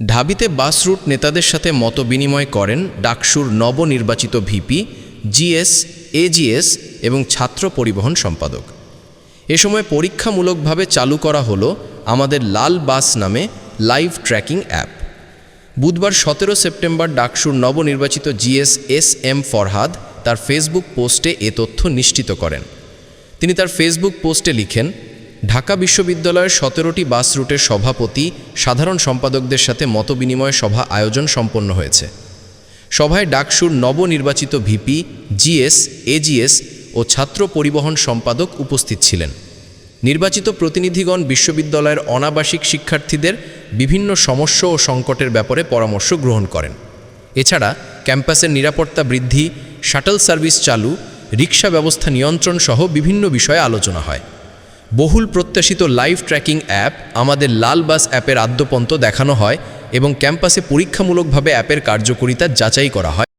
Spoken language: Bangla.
ঢাবিতে বাস রুট নেতাদের সাথে মত বিনিময় করেন ডাকসুর নবনির্বাচিত ভিপি, জিএস, এজিএস এবং ছাত্র পরিবহন সম্পাদক। এ সময় পরীক্ষামূলকভাবে চালু করা হলো আমাদের লাল বাস নামে লাইভ ট্র্যাকিং অ্যাপ। বুধবার সতেরো সেপ্টেম্বর ডাকসুর নবনির্বাচিত জিএস এস এম ফরহাদ তার ফেসবুক পোস্টে এ তথ্য নিশ্চিত করেন। তিনি তার ফেসবুক পোস্টে লিখেন ঢাকা বিশ্ববিদ্যালয়ের সতেরোটি বাস রুটের সভাপতি, সাধারণ সম্পাদকদের সাথে মতবিনিময় সভা আয়োজন সম্পন্ন হয়েছে। সভায় ডাকসুর নবনির্বাচিত ভিপি, জিএস, এজিএস ও ছাত্র পরিবহন সম্পাদক উপস্থিত ছিলেন। নির্বাচিত প্রতিনিধিগণ বিশ্ববিদ্যালয়ের অনাবাসিক শিক্ষার্থীদের বিভিন্ন সমস্যা ও সংকটের ব্যাপারে পরামর্শ গ্রহণ করেন। এছাড়া ক্যাম্পাসের নিরাপত্তা বৃদ্ধি, শাটল সার্ভিস চালু রিক্সা ব্যবস্থা নিয়ন্ত্রণ সহ বিভিন্ন বিষয়ে আলোচনা হয়। বহুল প্রত্যাশিত লাইভ ট্র্যাকিং অ্যাপ আমাদের লাল বাস অ্যাপের আদ্যপন্ত দেখানো হয় এবং ক্যাম্পাসে পরীক্ষামূলকভাবে অ্যাপের কার্যকরিতা যাচাই করা হয়।